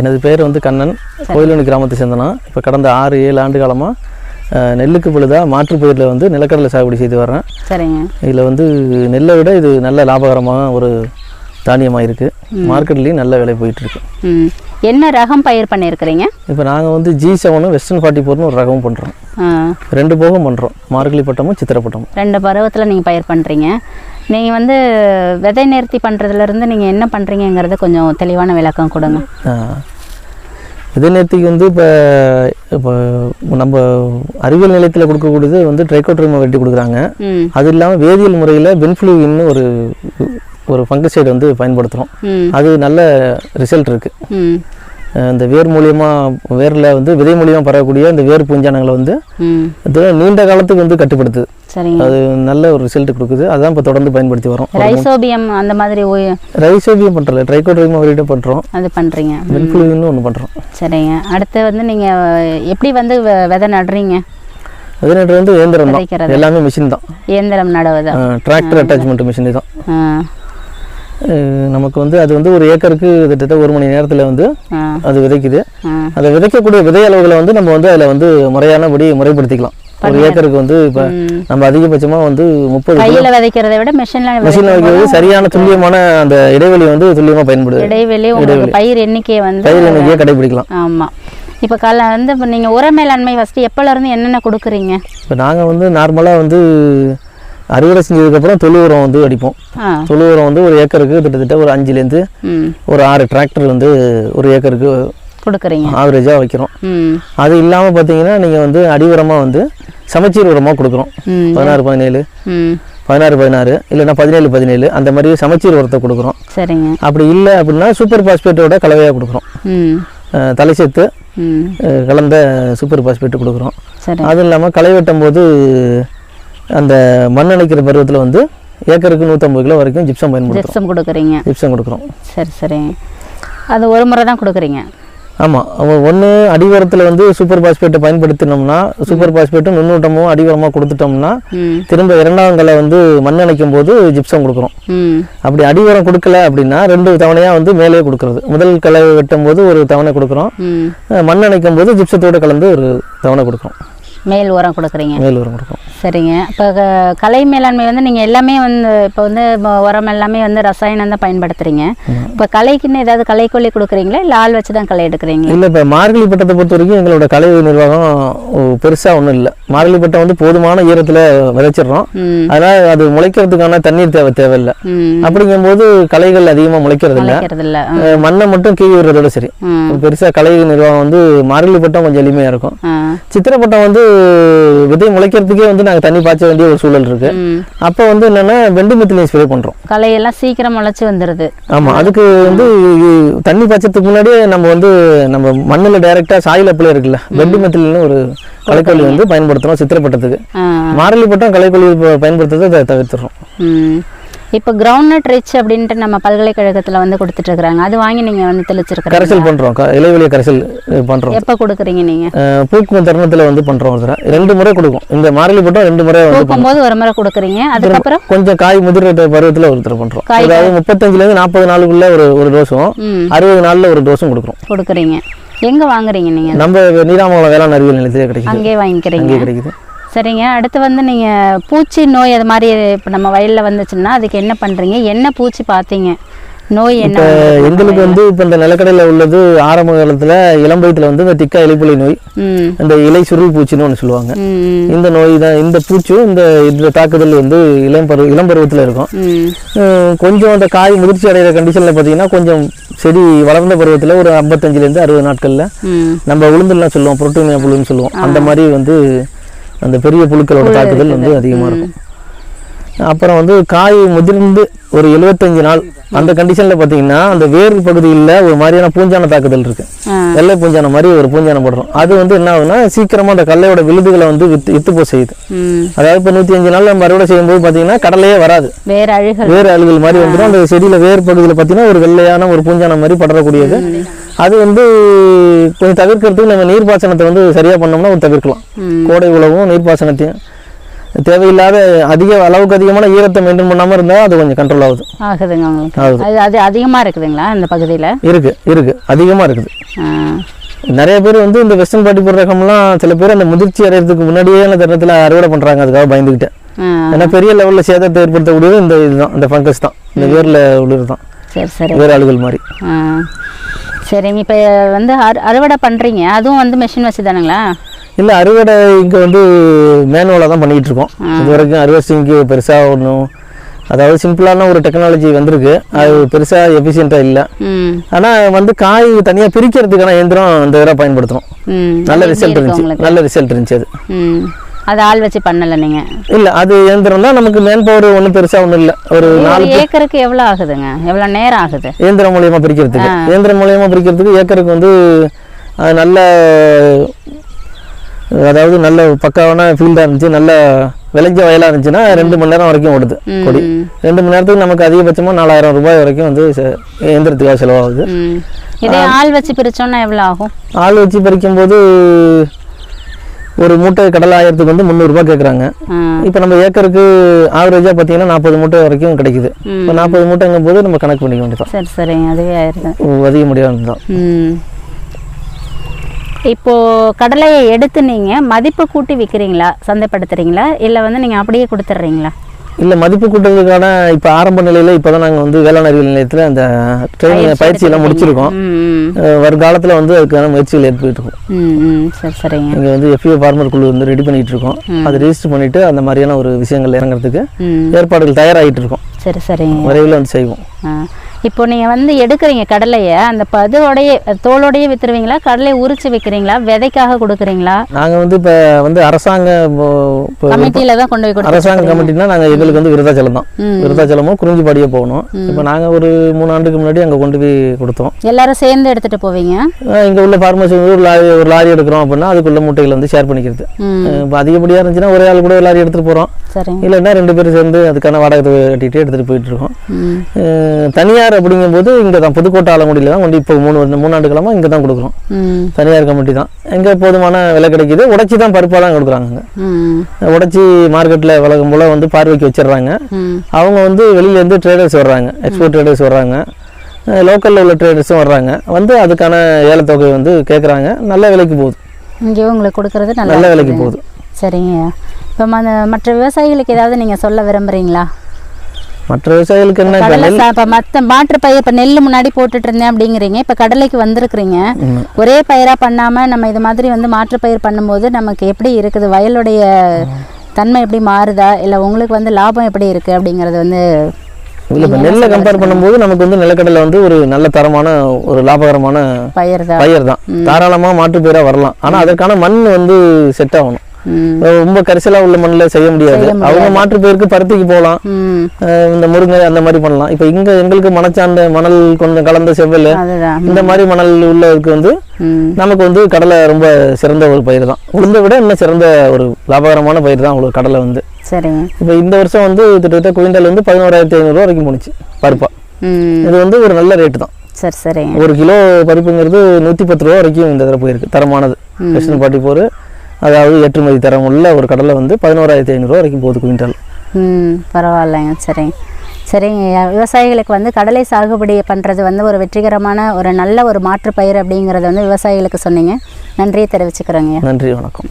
எனது பேர் வந்து கண்ணன். கோயிலணி கிராமத்தை சேர்ந்தனா. இப்போ கடந்த ஆறு ஏழு ஆண்டு காலமாக நெல்லுக்கு பொழுதாக மாற்றுப்பயிரில் வந்து நிலக்கடலை சாகுபடி செய்து வர்றேன். சரிங்க. இதில் வந்து நெல்லை விட இது நல்ல லாபகரமான ஒரு தானியமாக இருக்குது மார்க்கெட்லேயும் நல்ல விலை போயிட்டுருக்கு. என்ன ரகம் பயிர் பண்ணியிருக்கிறீங்க? இப்போ நாங்கள் வந்து ஜி செவனும் வெஸ்டர்ன் ஃபார்ட்டி ஃபோர்னு ஒரு ரகமும் பண்ணுறோம் ரெண்டு போகம் பண்ணுறோம் மார்கழி பட்டமும் சித்திரை பட்டமும். ரெண்டு பருவத்தில் நீங்கள் பயிர் பண்ணுறீங்க நீங்கள் வந்து விதை நேர்த்தி பண்ணுறதுலேருந்து நீங்கள் என்ன பண்ணுறீங்கங்கிறத கொஞ்சம் தெளிவான விளக்கம் கொடுங்க. இதே நேரத்துக்கு வந்து இப்போ இப்போ நம்ம அறிவியல் நிலையத்தில் கொடுக்கக்கூடியது வந்து ட்ரைகோட்ரிமா வெட்டி கொடுக்குறாங்க. அது இல்லாமல் வேதியியல் முறையில் பென்ஃப்ளூவின்னு ஒரு ஒரு ஃபங்கசைடு வந்து பயன்படுத்துகிறோம் அது நல்ல ரிசல்ட் இருக்குது இந்த வேர் மூலியமாக வேரில் வந்து விதை மூலியமாக பரவக்கூடிய இந்த வேர் பூஞ்சானங்களை வந்து இது நீண்ட காலத்துக்கு வந்து கட்டுப்படுத்துது அது நல்ல ஒரு ரிசல்ட் கொடுக்குது. அதான் இப்போ தொடர்ந்து பயன்படுத்தி வரோம் ரைசோபியம் அந்த மாதிரி ரைசோபியம் பண்ணுறல ட்ரைகோட்ரிமா வெரிட்டும் பண்ணுறோம் அது பண்ணுறீங்க பென்ஃப்ளூவின்னு ஒன்று பண்ணுறோம் சரிங்க. அடுத்து வந்து நீங்கள் எப்படி வந்து விதை நடுறீங்க? பதினெட்டு வந்து இயந்திரம் தான். எல்லாமே மிஷின் தான். இயந்திரம் நடுவது? டிராக்டர் அட்டாச்மெண்ட் மிஷின் தான். நமக்கு வந்து அது வந்து ஒரு ஏக்கருக்கு கிட்டத்தட்ட ஒரு மணி நேரத்தில் வந்து அது விதைக்குது. அதை விதைக்கக்கூடிய விதை அளவுகளை வந்து நம்ம வந்து அதில் வந்து முறையானபடி முறைப்படுத்திக்கலாம். ஒரு ஏக்கருக்கு வந்து இப்போ. நம்ம அதிகபட்சமாக வந்து முப்பது கையில் விதைக்கிறதை விட மிஷினில் மிஷின் வைக்கிறது சரியான துல்லியமான அந்த இடைவெளி வந்து துல்லியமாக பயன்படுது. இடைவெளி உங்களுக்கு பயிர் எண்ணிக்கையை வந்து பயிர் எண்ணிக்கையை கடைபிடிக்கலாம். ஆமாம் இப்போ கால வந்து இப்போ நீங்கள் உர மேலாண்மை ஃபஸ்ட்டு எப்போலேருந்து என்னென்ன கொடுக்குறீங்க? இப்போ நாங்கள் வந்து நார்மலாக வந்து அறுவடை செஞ்சதுக்கப்புறம் தொழு உரம் வந்து அடிப்போம். தொழு உரம் வந்து ஒரு ஏக்கருக்கு கிட்டத்தட்ட ஒரு அஞ்சுலேருந்து ஒரு ஆறு டிராக்டர் வந்து ஒரு ஏக்கருக்கு கொடுக்குறீங்க. ஆவரேஜாக வைக்கிறோம். அது இல்லாமல் பார்த்தீங்கன்னா நீங்கள் வந்து அடி உரமாக வந்து சமச்சீர் உரமாக கொடுக்குறோம். பதினாறு பதினேழு. பதினாறு பதினாறு. இல்லைன்னா பதினேழு பதினேழு. அந்த மாதிரி சமச்சீர் உரத்தை கொடுக்குறோம். சரிங்க. அப்படி இல்லை அப்படின்னா சூப்பர் பாஸ்பேட்டோட கலவையாக கொடுக்குறோம். தலை சேர்த்து கலந்த சூப்பர் பாஸ்பேட்டு கொடுக்குறோம். அதுவும் இல்லாமல் களை வெட்டும் போது அந்த மண் அணைக்கிற பருவத்தில் வந்து ஏக்கருக்கு நூற்றம்பது கிலோ வரைக்கும் ஜிப்சம் பயன்படுத்துகிறோம் ஜிப்சம் கொடுக்குறீங்க. ஜிப்சம் கொடுக்குறோம். சரி சரி. அது ஒரு முறை தான் கொடுக்குறீங்க. ஆமாம் ஒன்று அடிவரத்தில் வந்து சூப்பர் பாஸ்பேட்டை பயன்படுத்தினோம்னா சூப்பர் பாஸ்பேட்டும் நுண்ணூட்டமும் அடிவரமாக கொடுத்துட்டோம்னா திரும்ப இரண்டாம் களை வந்து மண் அணைக்கும் போது ஜிப்சம் கொடுக்குறோம். அப்படி அடிவரம் கொடுக்கல அப்படின்னா ரெண்டு தவணையாக வந்து மேலே கொடுக்குறது. முதல் களை வெட்டும் போது ஒரு தவணை கொடுக்குறோம். மண் அணைக்கும் போது ஜிப்சத்தோடு கலந்து ஒரு தவணை கொடுக்குறோம். மேல் உரம் கொடுக்குறீங்க. மேல் உரம் கொடுக்குறோம். சரிங்க. இப்போ கலை மேலாண்மை வந்து நீங்கள் எல்லாமே வந்து இப்போ வந்து உரம் எல்லாமே வந்து ரசாயனம் தான் பயன்படுத்துகிறீங்க இப்போ கலைக்குன்னு ஏதாவது கலைக்கொல்லி கொடுக்குறீங்களா? இல்லை ஆள் வச்சு தான் களை எடுக்கிறீங்க இல்லை இப்போ மார்கழி பட்டத்தை பொறுத்த வரைக்கும் எங்களோட கலை நிர்வாகம் பெருசாக ஒன்றும் இல்லை. மார்கழி பட்டம் வந்து போதுமான ஈரத்தில் விதைச்சிடுறோம். அதனால் அது முளைக்கிறதுக்கான தண்ணீர் தேவை தேவையில்லை. அப்படிங்கும்போது களைகள் அதிகமாக முளைக்கிறது இல்லை மண்ணை மட்டும் கீழ் விடுறதோட சரி. பெருசாக கலை நிர்வாகம் வந்து மார்கழி பட்டம் கொஞ்சம் எளிமையாக இருக்கும். ஆ. சித்திரை பட்டம் வந்து விதை முளைக்கிறதுக்கே வந்து நாங்கள் தண்ணி பாய்ச்ச வேண்டிய ஒரு சூழல் இருக்கு. அப்போ வந்து என்னென்னா வெண்டு மெத்திலின் ஸ்ப்ரே பண்ணுறோம் களையெல்லாம் சீக்கிரம் முளைச்சி வந்துடுது ஆமாம் அதுக்கு வந்து தண்ணி பாய்ச்சறதுக்கு முன்னாடியே நம்ம வந்து நம்ம மண்ணில் டைரெக்டாக சாயில் அப்ளை இருக்குல்ல வெண்டு மெத்திலின்னு ஒரு களைக்கொல்லி வந்து பயன்படுத்துகிறோம் சித்திரை பட்டத்துக்கு ஆ. மாரளி பட்டம் களைக்கொல்லி ப- பயன்படுத்துறதை தவிர்த்துறோம். இப்போ கிரவுண்ட் ரிச் அப்படின்ட்டு நம்ம பல்கலைக்கழகத்தில் வந்து கொடுத்துட்ருக்குறாங்க அது வாங்கி நீங்கள் வந்து தெளிச்சிருக்கிறீங்க கரைசல் பண்ணுறோம் இலைவெளிய கரைசல் பண்ணுறோம் எப்போ கொடுக்குறீங்க நீங்கள் பூக்கும் தருணத்தில் வந்து பண்ணுறோம் ஒரு ரெண்டு முறை கொடுக்கும். இந்த மாரளி பட்டம் ரெண்டு முறை வந்து பூக்கும்போது ஒரு முறை கொடுக்குறீங்க. அதுக்கப்புறம்? கொஞ்சம் காய் முதிர்ற பருவத்தில் ஒரு தடவை பண்ணுறோம் காய் அதாவது முப்பத்தஞ்சுலேருந்து நாற்பது நாளுக்குள்ள ஒரு ஒரு டோஸும் அறுபது நாளில் ஒரு டோஸும் கொடுக்குறோம். கொடுக்குறீங்க. எங்கே வாங்குறீங்க நீங்கள் நம்ம நீராமங்கலம் வேளாண் அறிவியல் நிலையத்திலே கிடைக்குது. அங்கேயே வாங்கிக்கிறீங்க. கிடைக்குது. சரிங்க. அடுத்து வந்து நீங்கள் பூச்சி நோய் அது மாதிரி இப்போ நம்ம வயலில் வந்துச்சுன்னா அதுக்கு என்ன பண்ணுறீங்க என்ன பூச்சி பார்த்தீங்க? நோய் என்ன? எங்களுக்கு வந்து இப்போ இந்த நிலக்கடையில் உள்ளது ஆரம்ப காலத்தில் இளம்பயத்தில் வந்து இந்த திக்கா இலைப்புலி நோய் இந்த இலை சுருள் பூச்சின்னு ஒன்று சொல்லுவாங்க. இந்த நோய் தான் இந்த பூச்சும் இந்த இந்த தாக்குதல் வந்து இளம் பருவ இளம் பருவத்தில் இருக்கும். கொஞ்சம் அந்த காய் முதிர்ச்சி அடைகிற கண்டிஷனில் பார்த்தீங்கன்னா கொஞ்சம் செடி வளர்ந்த பருவத்தில் ஒரு ஐம்பத்தஞ்சிலேருந்து அறுபது நாட்களில் நம்ம உளுந்துலாம் சொல்லுவோம் புரோட்டீனியா புழுன்னு சொல்லுவோம். அந்த மாதிரி வந்து அந்த பெரிய புழுக்களோட தாக்குதல் வந்து அதிகமாக இருக்கும். அப்புறம் வந்து காய் முதிர்ந்து ஒரு எழுபத்தஞ்சு நாள் அந்த கண்டிஷனில் பார்த்தீங்கன்னா அந்த வேர் பகுதியில் ஒரு மாதிரியான பூஞ்சான தாக்குதல் இருக்கு. வெள்ளை பூஞ்சான மாதிரி ஒரு பூஞ்சானம் படுறோம். அது வந்து என்ன ஆகுதுன்னா சீக்கிரமாக அந்த கடலையோட விழுதுகளை வந்து வித்து வித்து போக செய்யுது. அதாவது இப்போ நூற்றி அஞ்சு நாள் நம்ம அறுவடை செய்யும்போது பார்த்தீங்கன்னா கடலையே வராது. வேறு அழுகல். வேர் அழுகல் மாதிரி வந்துடும் அந்த செடியில் வேர் பகுதியில் பார்த்தீங்கன்னா ஒரு வெள்ளையான ஒரு பூஞ்சானம் மாதிரி படரக்கூடியது. அது வந்து கொஞ்சம் தவிர்க்கிறதுக்கு நம்ம நீர்ப்பாசனத்தை வந்து சரியாக பண்ணோம்னா ஒரு தவிர்க்கலாம். கோடை உழவும் நீர்ப்பாசனத்தையும் தேவையில்லாத அதிக அளவுக்கு அதிகமான ஈரத்தை மெயின்டைன் பண்ணாமல் இருந்தால் அது கொஞ்சம் கண்ட்ரோல் ஆகுது. ஆகுதுங்க. அது அது அதிகமாக இருக்குதுங்களா இந்த பகுதியில்? இருக்கு இருக்கு. அதிகமாக இருக்குது. நிறைய பேர் வந்து இந்த வெஸ்டர்ன் பாட்டி போடுற ரகம்லாம் சில பேர் அந்த முதிர்ச்சி அடையிறதுக்கு முன்னாடியே அந்த தருணத்தில் அறுவடை பண்ணுறாங்க அதுக்காக பயந்துக்கிட்டு ஏன்னா பெரிய லெவலில் சேதத்தை ஏற்படுத்தக்கூடியது இந்த இதுதான் இந்த ஃபங்கஸ் தான். இந்த வேரில் உள்ளது தான் வேறு ஆளுகள் மாதிரி. சரிங்க இப்போ வந்து அறு அறுவடை பண்ணுறீங்க அதுவும் வந்து மிஷின் வச்சு தானுங்களா இல்லை அறுவடை இங்கே வந்து மேனுவலாக தான் பண்ணிகிட்டு இருக்கோம் இது வரைக்கும் அறுவடைக்கு பெருசாக ஒன்றும் அதாவது சிம்பிளான ஒரு டெக்னாலஜி வந்திருக்கு. அது பெருசாக எஃபிஷியண்ட்டாக இல்லை. ஆனால் வந்து காய் தனியாக பிரிக்கிறதுக்கான இயந்திரம் இந்த இதில் பயன்படுத்துகிறோம் ம். நல்ல ரிசல்ட் இருந்துச்சு. நல்ல ரிசல்ட் இருந்துச்சு அது. அது ஆள் வச்சு பண்ணலை நீங்கள் இல்லை அது இயந்திரம் தான். நமக்கு மேன் பவர் ஒன்றும் பெருசாக ஒன்றும் இல்லை. ஒரு ஒரு ஏக்கருக்கு எவ்வளோ ஆகுதுங்க? எவ்வளோ நேரம் ஆகுது? இயந்திரம் மூலியமாக பிரிக்கிறதுக்கு. இயந்திரம் மூலியமாக பிரிக்கிறதுக்கு ஏக்கருக்கு வந்து நல்ல அதாவது நல்ல பக்காவான ஃபீல்டாக இருந்துச்சு. நல்ல விளைஞ்ச வயலாக இருந்துச்சுன்னா ரெண்டு மணி நேரம் வரைக்கும் ஓடுது கொடி. ரெண்டு மணி நேரத்துக்கு நமக்கு அதிகபட்சமாக நாலாயிரம் ரூபாய் வரைக்கும் வந்து இயந்திரத்துக்காக செலவாகுது. இதே ஆள் வச்சு பிரிச்சோன்னா எவ்வளோ ஆகும்? ஆள் வச்சு பறிக்கும்போது ஒரு மூட்டை கடலை ஆயிரத்துக்கு வந்து முந்நூறுரூபா கேட்குறாங்க இப்போ நம்ம ஏக்கருக்கு ஆவரேஜாக பார்த்தீங்கன்னா நாற்பது மூட்டை வரைக்கும் கிடைக்குது. இப்போ நாற்பது மூட்டைங்கும் போது நம்ம கணக்கு பண்ணிக்க வேண்டியதான் சரி சரிங்க அதுவே ஆயிடுது. அதிக முடியாது தான் இப்போ கடலையை எடுத்து நீங்கள் மதிப்பு கூட்டி விற்கிறீங்களா சந்தைப்படுத்துறீங்களா? இல்லை வந்து நீங்கள் அப்படியே கொடுத்துட்றீங்களா? இல்லை மதிப்பு கூட்டுறதுக்கான இப்போ ஆரம்ப நிலையில் இப்போ தான் நாங்கள் வந்து வேளாண் அறிவியல் நிலையத்தில் அந்த ட்ரைனிங் பயிற்சியெல்லாம் முடிச்சிருக்கோம். வருங்காலத்தில் வந்து அதுக்கான முயற்சிகள் ஏற்பட்டு இருக்கோம். ம் ம். சரி சரிங்க. இங்கே வந்து எஃப்யூ ஃபார்மர் குழு வந்து ரெடி பண்ணிட்டு இருக்கோம். அதை ரெஜிஸ்டர் பண்ணிட்டு அந்த மாதிரியான ஒரு விஷயங்கள் இறங்குறதுக்கு ஏற்பாடுகள் தயாராகிட்டு இருக்கோம். சரி சரிங்க. விரைவில் வந்து செய்வோம். இப்போ நீங்கள் வந்து எடுக்கிறீங்க கடலையை அந்த பதுவோடைய தோலோடையே விற்றுருவீங்களா கடலையை உரிச்சு விற்கிறீங்களா விதைக்காக கொடுக்குறீங்களா? நாங்கள் வந்து இப்போ வந்து அரசாங்க கமிட்டியில் தான் கொண்டு போய் அரசாங்க கமிட்டினா நாங்கள் எங்களுக்கு வந்து விருதாச்சலம் தான். விருதாச்சலமும் குறிஞ்சிப்பாடியே போகணும். இப்போ நாங்கள் ஒரு மூணு ஆண்டுக்கு முன்னாடி அங்கே கொண்டு போய் கொடுத்தோம். எல்லாரும் சேர்ந்து எடுத்துகிட்டு போவீங்க? இங்கே உள்ள ஃபார்மசி ஒரு லாரி ஒரு லாரி எடுக்கிறோம் அப்படின்னா அதுக்குள்ள மூட்டைகள் வந்து ஷேர் பண்ணிக்கிறது. இப்போ அதிகப்படியாக இருந்துச்சுன்னா ஒரே ஆள் கூட லாரி எடுத்துகிட்டு போகிறோம் இல்லைன்னா ரெண்டு பேரும் சேர்ந்து அதுக்கான வாடகை கட்டிட்டு எடுத்துகிட்டு போயிட்டு இருக்கோம். அஹ் தனியார் அப்படிங்கும்போது இங்கே தான் புதுக்கோட்டை ஆலங்குடியில் தான் கொண்டு இப்போ மூணு வருஷம் மூணாண்டு காலமாக இங்கே தான் கொடுக்குறோம் தனியார் கமிட்டி தான். எங்கே போதுமான விலை கிடைக்குது. உடைச்சி தான் பருப்பாக தான் கொடுக்குறாங்க உடைச்சி மார்க்கெட்டில் விலகும் போல் வந்து பார்வைக்கு வச்சிடுறாங்க. அவங்க வந்து வெளியிலேருந்து ட்ரேடர்ஸ் வர்றாங்க. எக்ஸ்போர்ட் ட்ரேடர்ஸ் வர்றாங்க. லோக்கலில் உள்ள ட்ரேடர்ஸும் வர்றாங்க. வந்து அதுக்கான ஏலத்தொகை வந்து கேட்குறாங்க நல்ல விலைக்கு போகுது. இங்கே உங்களுக்கு கொடுக்கறது நல்லா விலைக்கு. போகுது. சரிங்க. இப்போ மற்ற விவசாயிகளுக்கு ஏதாவது நீங்கள் சொல்ல விரும்புகிறீங்களா மற்ற விவசாயிகளுக்கு என்ன இப்போ மற்ற மாற்று பயிர் இப்போ நெல் முன்னாடி போட்டுட்டு இருந்தேன் அப்படிங்கிறீங்க. இப்போ கடலைக்கு வந்திருக்கிறீங்க. ஒரே பயிராக பண்ணாமல் நம்ம இது மாதிரி வந்து மாற்று பயிர் பண்ணும்போது நமக்கு எப்படி இருக்குது? வயலுடைய தன்மை எப்படி மாறுதா? இல்லை உங்களுக்கு வந்து லாபம் எப்படி இருக்குது அப்படிங்கிறது வந்து இல்லை இப்போ நெல்லை கம்பேர் பண்ணும்போது நமக்கு வந்து நிலக்கடலை வந்து ஒரு நல்ல தரமான ஒரு லாபகரமான பயிர் தான் பயிர் தான் தாராளமாக மாற்று பயிராக வரலாம். ஆனால் அதற்கான மண் வந்து செட் ஆகணும். ரொம்ப கரிசலாக உள்ள மண்ணில் செய்ய முடியாது. அவங்க மாற்று பருத்திக்கு போகலாம். இந்த முருங்கை அந்த மாதிரி பண்ணலாம். இப்போ இங்கே எங்களுக்கு மணச்சார்ந்த மணல் கொஞ்சம் கலந்த செவ்வல் இந்த மாதிரி மணல் உள்ளதுக்கு வந்து நமக்கு வந்து கடலை ரொம்ப சிறந்த ஒரு பயிர் தான். உளுந்தை விட இன்னும் சிறந்த ஒரு லாபகரமான பயிர் தான் உங்களுக்கு கடலை வந்து. சரிங்க. இப்போ இந்த வருஷம் வந்து கிட்டத்தட்ட குவிண்டால் வந்து பதினோராயிரத்தி ஐநூறுரூவா வரைக்கும் போணுச்சு பருப்பா. இது வந்து ஒரு நல்ல ரேட்டு தான். சரி சரிங்க. ஒரு கிலோ பருப்புங்கிறது நூற்றி பத்து ரூபா வரைக்கும் இந்த தடவை போயிருக்கு. தரமானது. வெஸ்டர்ன் பாட்டி போர் அதாவது ஏற்றுமதி தரம் உள்ள ஒரு கடலை வந்து பதினோராயிரத்தி ஐநூறுரூவா வரைக்கும் போகுது குவிண்டால் ம் பரவாயில்லைங்க. சரிங்க சரிங்க விவசாயிகளுக்கு வந்து கடலை சாகுபடி பண்ணுறது வந்து ஒரு வெற்றிகரமான ஒரு நல்ல ஒரு மாற்று பயிர் அப்படிங்கிறத வந்து விவசாயிகளுக்கு சொன்னீங்க. நன்றியை தெரிவிச்சுக்கிறேங்க. நன்றி வணக்கம்.